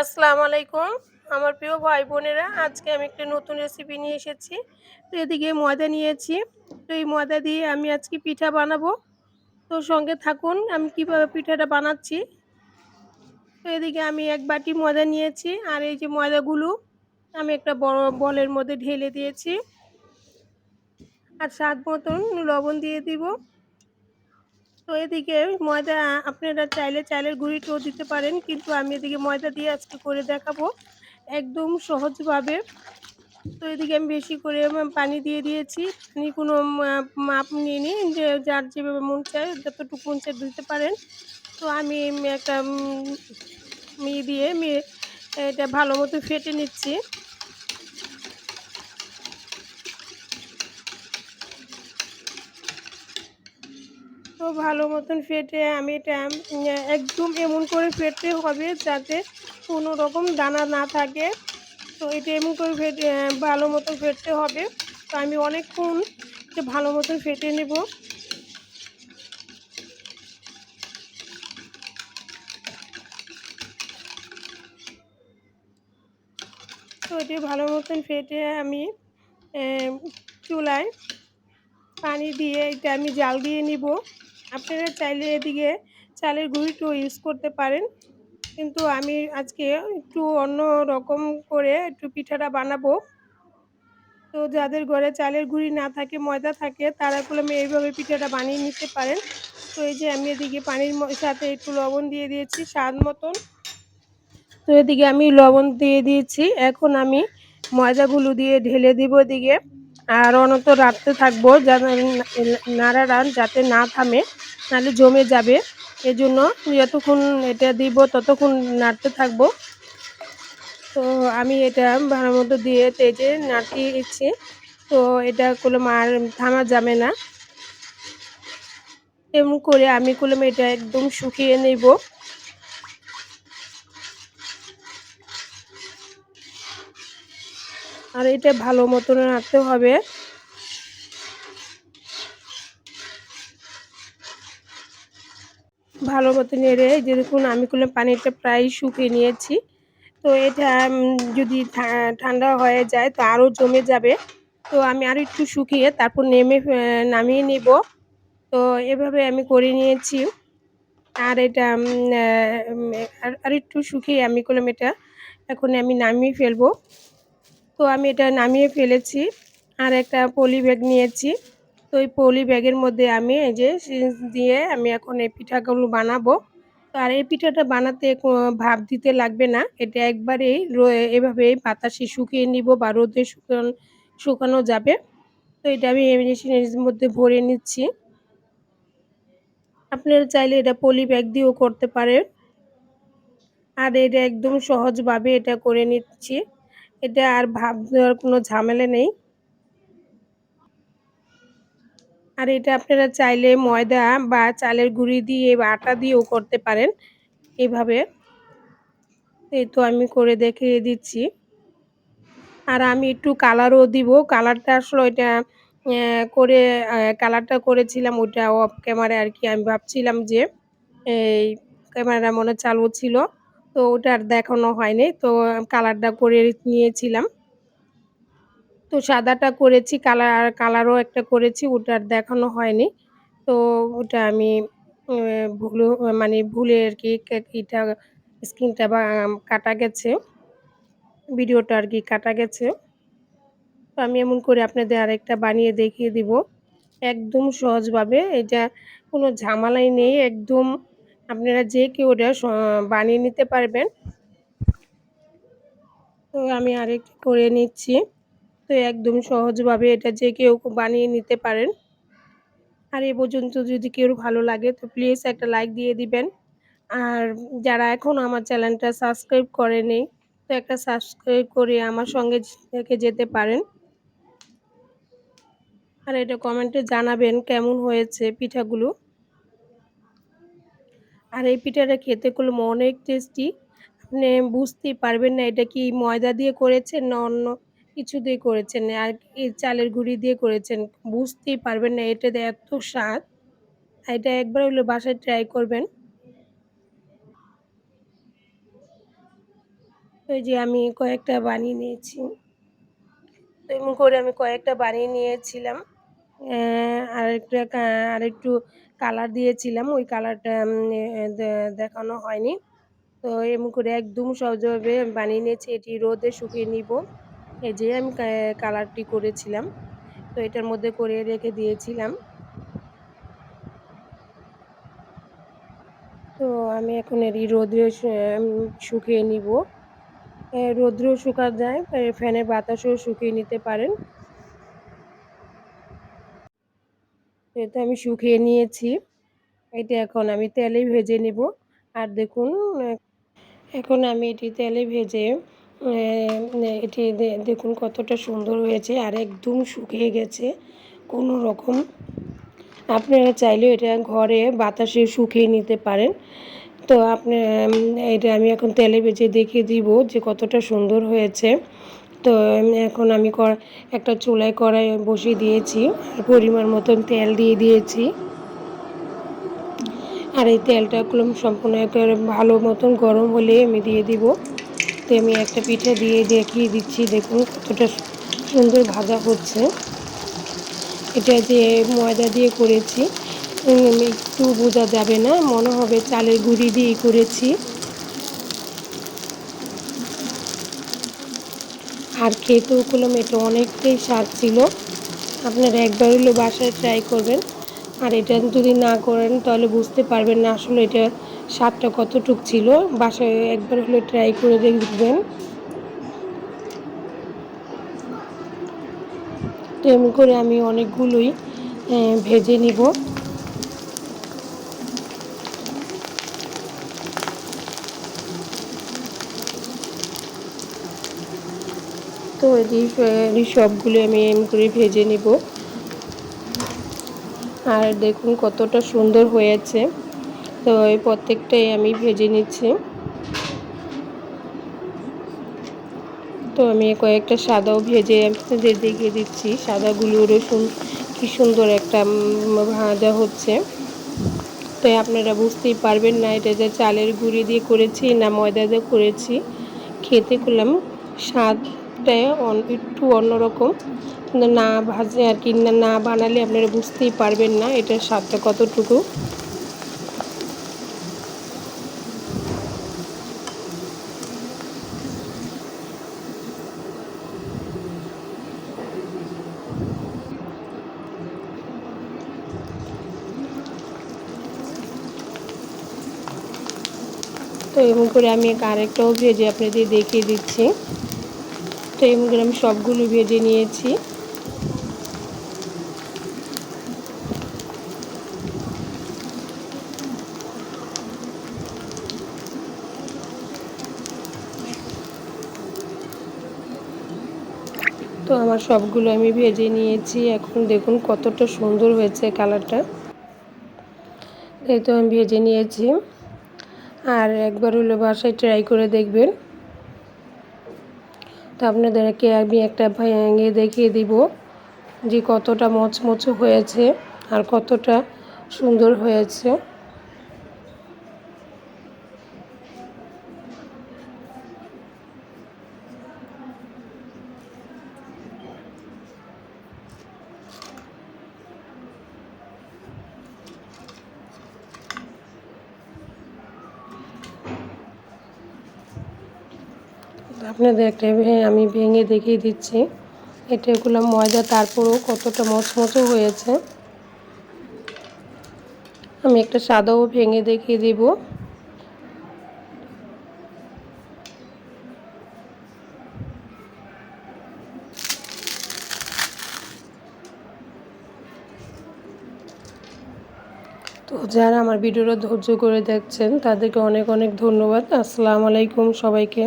আসসালামু আলাইকুম। আমার প্রিয় ভাই বোনেরা, আজকে আমি একটা নতুন রেসিপি নিয়ে এসেছি। তো এদিকে ময়দা নিয়েছি। তো এই ময়দা দিয়ে আমি আজকে পিঠা বানাবো। তো সঙ্গে থাকুন, আমি কীভাবে পিঠাটা বানাচ্ছি। তো এদিকে আমি এক বাটি ময়দা নিয়েছি, আর এই যে ময়দাগুলো আমি একটা বড় বলের মধ্যে ঢেলে দিয়েছি। আর স্বাদ মতন লবণ দিয়ে দিব। তো এদিকে ময়দা আপনারা চাইলে চাইলের গুঁড়িটাও দিতে পারেন, কিন্তু আমি এদিকে ময়দা দিয়ে আজকে করে দেখাবো একদম সহজভাবে। তো এদিকে আমি বেশি করে পানি দিয়ে দিয়েছি, পানি কোনো মাপ নিয়ে নিই যে যার যেভাবে মন চায় যতটুকু মন চায় দিতে পারেন। তো আমি একটা মেয়ে দিয়ে মেয়ে এটা ভালো মতো ফেটে নিচ্ছি। তো ভালো মতন ফেটে আমি এটা একদম এমন করে ফেটতে হবে যাতে কোনো রকম দানা না থাকে। তো এটা এমন করে ফেটে ভালো মতন ফেটতে হবে। তো আমি অনেকক্ষণ ভালো মতন ফেটে নেব। তো এটি ভালো মতন ফেটে আমি চুলায় পানি দিয়ে এটা আমি জাল দিয়ে নিব। আপনারা চাইলে এদিকে চালের গুঁড়িটাও ইউজ করতে পারেন। কিন্তু আমি আজকে একটু অন্য রকম করে একটু পিঠাটা বানাবো। তো যাদের ঘরে চালের গুঁড়ি না থাকে, ময়দা থাকে, তারা আমি এইভাবে পিঠাটা বানিয়ে নিতে পারেন। তো এই যে আমি এদিকে পানির সাথে একটু লবণ দিয়ে দিয়েছি স্বাদ মতন। তো এদিকে আমি লবণ দিয়ে দিয়েছি। এখন আমি ময়দাগুলো দিয়ে ঢেলে দিব এদিকে। আর অনত রাখতে থাকব নাড়াড়ান যাতে না থামে, নাহলে জমে যাবে। এজন্য যতক্ষণ এটা দিব ততক্ষণ নাড়তে থাকব। তো আমি এটা ভালো মতো দিয়ে তেজে নাড়িয়ে দিচ্ছি তো এটা কোনো মার থামা যাবে না। এমন করে আমি করলাম এটা একদম শুকিয়ে নেব। আর এটা ভালো মতন রাখতে হবে। ভালো মতো নেড়ে দেখুন, আমি করলাম পানিটা প্রায় শুকিয়ে নিয়েছি। তো এটা যদি ঠান্ডা হয়ে যায় তো আরও জমে যাবে। তো আমি আরও একটু শুকিয়ে তারপর নেমে নামিয়ে নিব। তো এভাবে আমি করে নিয়েছি। আর এটা আর একটু শুকিয়ে আমি করলাম এটা এখন আমি নামিয়ে ফেলব। তো আমি এটা নামিয়ে ফেলেছি আর একটা পলি ব্যাগ নিয়েছি। তো এই পলি ব্যাগের মধ্যে আমি এই যে দিয়ে আমি এখন এই পিঠাগুলো বানাবো। তো আর এই পিঠাটা বানাতে ভাব দিতে লাগবে না। এটা একবারেই এভাবে বাতাসে শুকিয়ে নিব বা রোদে শুকানো শুকানো যাবে। তো এটা আমি মেশিনের মধ্যে ভরে নিচ্ছি। আপনারা চাইলে এটা পলি ব্যাগ দিয়েও করতে পারেন। আর এটা একদম সহজভাবে এটা করে নিচ্ছি। এটা আর ভাব দেওয়ার কোনো ঝামেলা নেই। আর এটা আপনারা চাইলে ময়দা বা চালের গুঁড়ি দিয়ে বা আটা দিয়েও করতে পারেন এইভাবে এই তো আমি করে দেখিয়ে দিচ্ছি। আর আমি একটু কালারও দিব। কালারটা আসলে ওইটা করে কালারটা করেছিলাম ওইটা অফ ক্যামেরায় আর কি আমি ভাবছিলাম যে এই ক্যামেরাটা মনে চালু ছিল। তো ওটা আর দেখানো হয়নি। তো কালারটা করে নিয়েছিলাম। তো সাদাটা করেছি কালার কালারও একটা করেছি, ওটা আর দেখানো হয়নি। তো ওটা আমি ভুল মানে ভুলে আর কি এটা স্ক্রিনটা বা কাটা গেছে। ভিডিওটা আর কি কাটা গেছে। তো আমি এমন করে আপনাদের আরেকটা বানিয়ে দেখিয়ে দিব। একদম সহজভাবে, এটা কোনো ঝামেলাই নেই, একদম আপনারা যে কেউ ওটা বানিয়ে নিতে পারবেন। তো আমি আরেকটা করে নিচ্ছি। তো একদম সহজভাবে এটা যে কেউ বানিয়ে নিতে পারেন। আর এ পর্যন্ত যদি কেউ ভালো লাগে, তো প্লিজ একটা লাইক দিয়ে দিবেন। আর যারা এখন আমার চ্যানেলটা সাবস্ক্রাইব করেনি, তো একটা সাবস্ক্রাইব করে আমার সঙ্গে থেকে যেতে পারেন। আর এটা কমেন্টে জানাবেন কেমন হয়েছে পিঠাগুলো। আর এই পিঠাটা খেতে করলে অনেক টেস্টি আপনি বুঝতেই পারবেন না এটা কি ময়দা দিয়ে করেছেন না অন্য কিছু দিয়ে করেছেন আর এই চালের গুঁড়ি দিয়ে করেছেন। বুঝতেই পারবেন না এটাতে এত স্বাদ। এটা একবার হলো বাসায় ট্রাই করবেন। ওই যে আমি কয়েকটা বানিয়ে নিয়েছি। এমন করে আমি কয়েকটা বানিয়ে নিয়েছিলাম। আরেকটা আরেকটু কালার দিয়েছিলাম, ওই কালারটা দেখানো হয়নি। তো এমন করে একদম সহজভাবে বানিয়ে নিয়েছি, এটি রোদে শুকিয়ে নিব। এই যে আমি কালারটি করেছিলাম, তো এটার মধ্যে করে রেখে দিয়েছিলাম। তো আমি এখন এরই রোদে শুকিয়ে নিব। রোদ্রেও শুকা যায় ফ্যানের বাতাসেও শুকিয়ে নিতে পারেন। এটা আমি শুকিয়ে নিয়েছি। এটা এখন আমি তেলে ভেজে নেব। আর দেখুন, এখন আমি এটি তেলে ভেজে এটি দেখুন কতটা সুন্দর হয়েছে আর একদম শুকিয়ে গেছে কোনো রকম। আপনারা চাইলে এটা ঘরে বাতাসে শুকিয়ে নিতে পারেন। তো আপনি এটা আমি এখন তেলে ভেজে দেখিয়ে দিব যে কতটা সুন্দর হয়েছে। তো এখন আমি একটা চুলায় কড়াই বসিয়ে দিয়েছি পরিমাণ মতন তেল দিয়ে দিয়েছি। আর এই তেলটা সম্পূর্ণ একেবারে ভালো মতন গরম হলে আমি দিয়ে দিব। তো আমি একটা পিঠা দিয়ে দেখিয়ে দিচ্ছি, দেখুন কতটা সুন্দর ভাজা হচ্ছে। এটা যে ময়দা দিয়ে করেছি একটু বোঝা যাবে না, মনে হবে চালের গুঁড়ি দিয়ে করেছি। আর খেতেও করলাম এটা অনেকটাই স্বাদ ছিল। আপনারা একবার হলো বাসায় ট্রাই করবেন। আর এটা যদি না করেন, তাহলে বুঝতে পারবেন না আসলে এটা স্বাদটা কতটুক ছিল। বাসায় একবার হলে ট্রাই করে দেখবেন। তেমন করে আমি অনেকগুলোই ভেজে নিব। তো এই সবগুলো আমি এম করে ভেজে নিব। আর দেখুন কতটা সুন্দর হয়েছে। তো এই প্রত্যেকটাই আমি ভেজে নিচ্ছি। তো আমি কয়েকটা সাদাও ভেজে আপনাদের দেখিয়ে দিচ্ছি। সাদাগুলো রসুন, কি সুন্দর একটা ভাজা হচ্ছে। তো আপনারা বুঝতেই পারবেন না, এটা যে চালের গুঁড়ি দিয়ে করেছি না ময়দা দিয়ে করেছি। খেতে করলাম স্বাদটা একটু অন্যরকম। না ভাজে আর কি, না বানালে আপনারা বুঝতেই পারবেন না এটার স্বাদটা কতটুকু। তো এমন করে আমি আরেকটাও ভেজে আপনাদের দেখিয়ে দিচ্ছি। তো করে আমি সবগুলো ভেজে নিয়েছি। তো আমার সবগুলো আমি ভেজে নিয়েছি। এখন দেখুন কতটা সুন্দর হয়েছে কালারটা। এই তো আমি ভেজে নিয়েছি। আর একবার হলো বাসায় ট্রাই করে দেখবেন। তো আপনাদেরকে আমি একটা ভেঙে দেখিয়ে দিব যে কতটা মচমচে হয়েছে আর কতটা সুন্দর হয়েছে। আপনাদের একটা আমি ভেঙে দেখিয়ে দিচ্ছি। এটা এগুলো ময়দা, তারপরেও কতটা মচমচো হয়েছে। আমি একটা সাদাও ভেঙে দেখিয়ে দিব। তো যারা আমার ভিডিওটা ধৈর্য করে দেখছেন, তাদেরকে অনেক অনেক ধন্যবাদ। আসসালামু আলাইকুম সবাইকে।